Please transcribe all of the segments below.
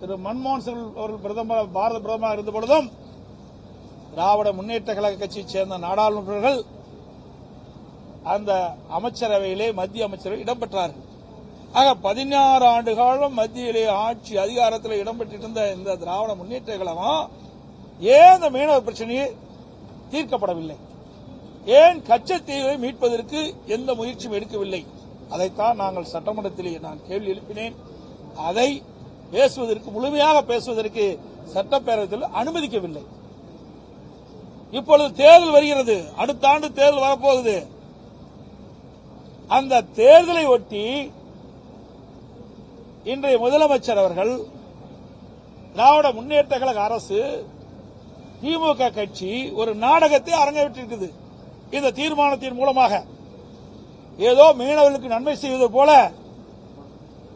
திரு மன்மோகன் சிங் அவர்கள் பிரதமர் பாரத பிரதமராக இருந்த பொழுதும் திராவிட முன்னேற்ற கழக கட்சியைச் சேர்ந்த நாடாளுமன்றர்கள் அந்த அமைச்சரவையிலே மத்திய அமைச்சரவை இடம்பெற்றார்கள். ஆக பதினாறு ஆண்டு காலம் மத்தியிலே ஆட்சி அதிகாரத்தில் இடம்பெற்றிருந்த இந்த திராவிட முன்னேற்ற கழகம் ஏன் இந்த மீனவர் பிரச்சனையை தீர்க்கப்படவில்லை? ஏன் கச்சத்தீவை மீட்பதற்கு எந்த முயற்சியும் எடுக்கவில்லை? அதைத்தான் நாங்கள் சட்டமன்றத்திலே நான் கேள்வி எழுப்பினேன். அதை பேசுவதற்கு முழுமையாக பேசுவதற்கு சட்டப்பேரவையில் அனுமதிக்கவில்லை. இப்பொழுது தேர்தல் வருகிறது. அடுத்த ஆண்டு தேர்தல் வரப்போகுது. அந்த தேர்தலை ஒட்டி இன்றைய முதலமைச்சர் அவர்கள் திராவிட முன்னேற்ற கழக அரசு திமுக கட்சி ஒரு நாடகத்தை அரங்கேற்றிருக்குது. இந்த தீர்மானத்தின் மூலமாக. ஏதோ மீனவர்களுக்கு நன்மை செய்வது போல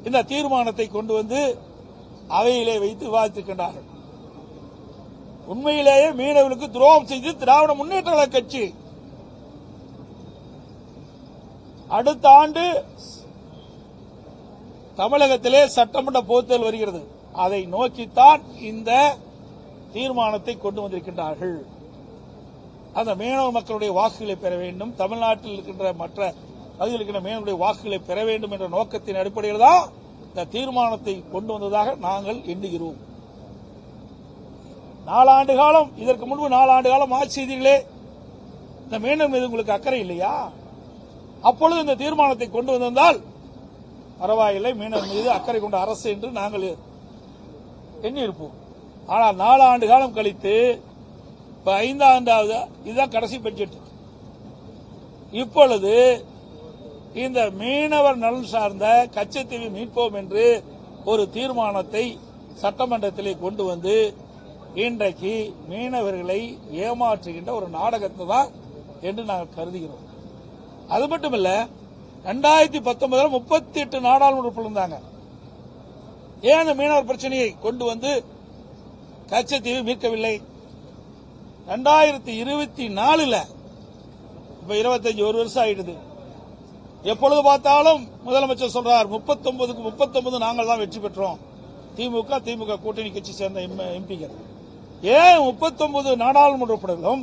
இந்த தீர்மானத்தை கொண்டு வந்து அவையிலே வைத்து விவாதித்திருக்கின்றார்கள் உண்மையிலேயே மீனவர்களுக்கு துரோகம் செய்து திராவிட முன்னேற்ற கட்சி. அடுத்த ஆண்டு தமிழகத்திலே சட்டமன்ற பொதுத்தேர்தல் வருகிறது. அதை நோக்கித்தான் இந்த தீர்மானத்தை கொண்டு வந்திருக்கின்றார்கள். அந்த மீனவ மக்களுடைய வாக்குகளை பெற வேண்டும். தமிழ்நாட்டில் இருக்கின்ற மற்ற பகுதியில் இருக்கின்ற மீனவர்களுடைய வாக்குகளை பெற வேண்டும் என்ற நோக்கத்தின் அடிப்படையில் தான் இந்த தீர்மானத்தை கொண்டு வந்ததாக நாங்கள் எண்ணுகிறோம். நாலாண்டு காலம் இதற்கு முன்பு நாலாண்டு காலம் ஆட்சி செய்தீர்களே. இந்த மீண்டும் இது உங்களுக்கு அக்கறை இல்லையா? அப்பொழுது இந்த தீர்மானத்தை கொண்டு வந்திருந்தால் பரவாயில்லை மீனவர் மீது அக்கறை கொண்ட அரசு என்று நாங்கள் எண்ணியிருப்போம். ஆனால் நாலாண்டு காலம் கழித்து இப்ப ஐந்தாண்டாவது இதுதான் கடைசி பட்ஜெட். இப்பொழுது இந்த மீனவர் நலன் சார்ந்த கச்சத்தீவை மீட்போம் என்று ஒரு தீர்மானத்தை சட்டமன்றத்திலே கொண்டு வந்து இன்றைக்கு மீனவர்களை ஏமாற்றுகின்ற ஒரு நாடகத்தை தான் என்று நாங்கள் கருதுகிறோம். அது மட்டுமல்ல ரெண்டாயிரத்தி பத்தொன்பதுல முப்பத்தி எட்டு நாடாளுமன்ற இருந்தாங்க. ஏன் அந்த மீனவர் பிரச்சனையை கொண்டு வந்து கச்சத்தீவை மீட்கவில்லை? ரெண்டாயிரத்தி இருபத்தி நாலுல இப்ப இருபத்தஞ்சு ஒரு வருஷம் ஆயிடுது. எப்பொழுது பார்த்தாலும் முதலமைச்சர் சொல்றார் முப்பத்தொன்பதுக்கு முப்பத்தொன்பது நாங்கள் தான் வெற்றி பெற்றோம். திமுக திமுக கூட்டணி கட்சி சேர்ந்த எம்பிகள் ஏன் முப்பத்தொன்பது நாடாளுமன்ற உறுப்பினர்களும்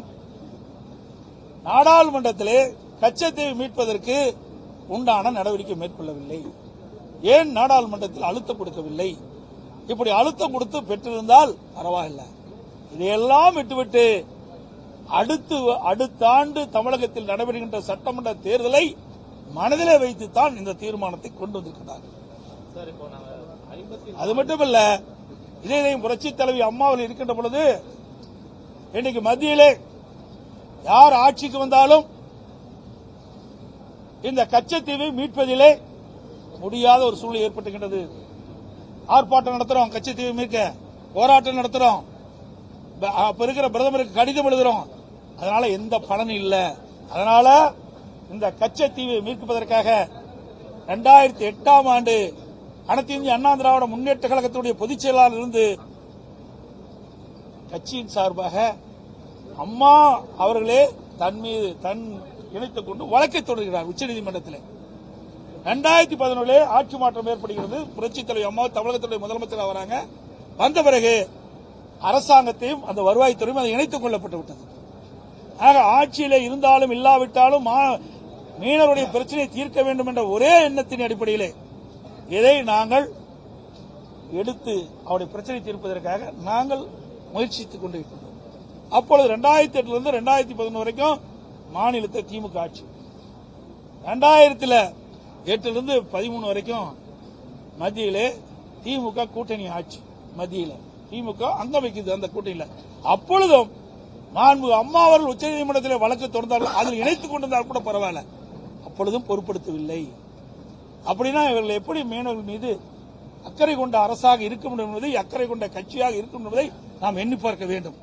நாடாளுமன்றத்திலே கச்சத்தீவை மீட்பதற்கு உண்டான நடவடிக்கை மேற்கொள்ளவில்லை? ஏன் நாடாளுமன்றத்தில் அழுத்தம் கொடுக்கவில்லை? இப்படி அழுத்தம் கொடுத்து பெற்றிருந்தால் பரவாயில்லை. இதையெல்லாம் விட்டுவிட்டு அடுத்து அடுத்த ஆண்டு தமிழகத்தில் நடைபெறுகின்ற சட்டமன்ற தேர்தலை மனதிலே வைத்துத்தான் இந்த தீர்மானத்தை கொண்டு வந்திருக்கிறார்கள் அது மட்டுமல்ல இதே புரட்சி தலைவி அம்மாவில் இருக்கின்ற பொழுது இன்னைக்கு மத்தியிலே யார் ஆட்சிக்கு வந்தாலும் இந்த கச்சத்தீவை மீட்பதிலே முடியாத ஒரு சூழ்நிலை ஏற்பட்டுகின்றது. ஆர்ப்பாட்டம் நடத்துறோம் கச்சத்தீவை மீட்க போராட்டம் நடத்துறோம். அப்ப இருக்கிற பிரதமருக்கு கடிதம் எழுதுறோம். அதனால எந்த பலனும் இல்ல. அதனால இந்த கச்சத்தீவை மீட்பதற்காக இரண்டாயிரத்தி எட்டாம் ஆண்டு அனைத்து இந்திய அண்ணா திராவிட முன்னேற்ற கழகத்துடைய பொதுச் செயலாளர் இருந்து கட்சியின் சார்பாக அம்மா அவர்களே தன் மீது தன் இணைத்துக் கொண்டு வழக்கை தொடர்கிறார் உச்சநீதிமன்றத்தில் ரெண்டாயிரத்தி பதினொன்று ஆட்சி மாற்றம் ஏற்படுகிறது. புரட்சித் தலைவர் அம்மா தமிழகத்துடைய முதலமைச்சராக வராங்க. வந்த பிறகு அரசாங்கத்தையும் அந்த வருவாய்த்துறையும் அதை இணைத்துக் கொள்ளப்பட்டு விட்டது. ஆக ஆட்சியில் இருந்தாலும் இல்லாவிட்டாலும் மா- மீனவருடைய பிரச்சனையை தீர்க்க வேண்டும் என்ற ஒரே எண்ணத்தின் அடிப்படையிலே இதை நாங்கள் எடுத்து அவருடைய பிரச்சனை தீர்ப்பதற்காக நாங்கள் முயற்சித்துக் கொண்டிருக்கின்றோம். அப்பொழுது ரெண்டாயிரத்தி எட்டுல இருந்து ரெண்டாயிரத்தி பதினொன்று வரைக்கும் மாநிலத்தை திமுக ஆட்சி. ரெண்டாயிரத்துல எட்டுல இருந்து பதிமூணு வரைக்கும் மத்தியிலே திமுக கூட்டணி ஆட்சி மத்தியில். திமுக அங்க வைக்குது அந்த கூட்டணியில். அப்பொழுதும் மாண்பு அம்மா அவர்கள் உச்சநீதிமன்றத்தில் வழக்கு தொடர்ந்தார்கள் அதில் இணைத்துக் கொண்டிருந்தால் கூட பரவாயில்ல. அப்பொழுதும் பொருட்படுத்தவில்லை. அப்படின்னா இவர்கள் எப்படி மீனவர்கள் மீது அக்கறை கொண்ட அரசாக இருக்க முடியும் என்பதை அக்கறை கொண்ட கட்சியாக இருக்கும் என்பதை நாம் எண்ணி பார்க்க வேண்டும்.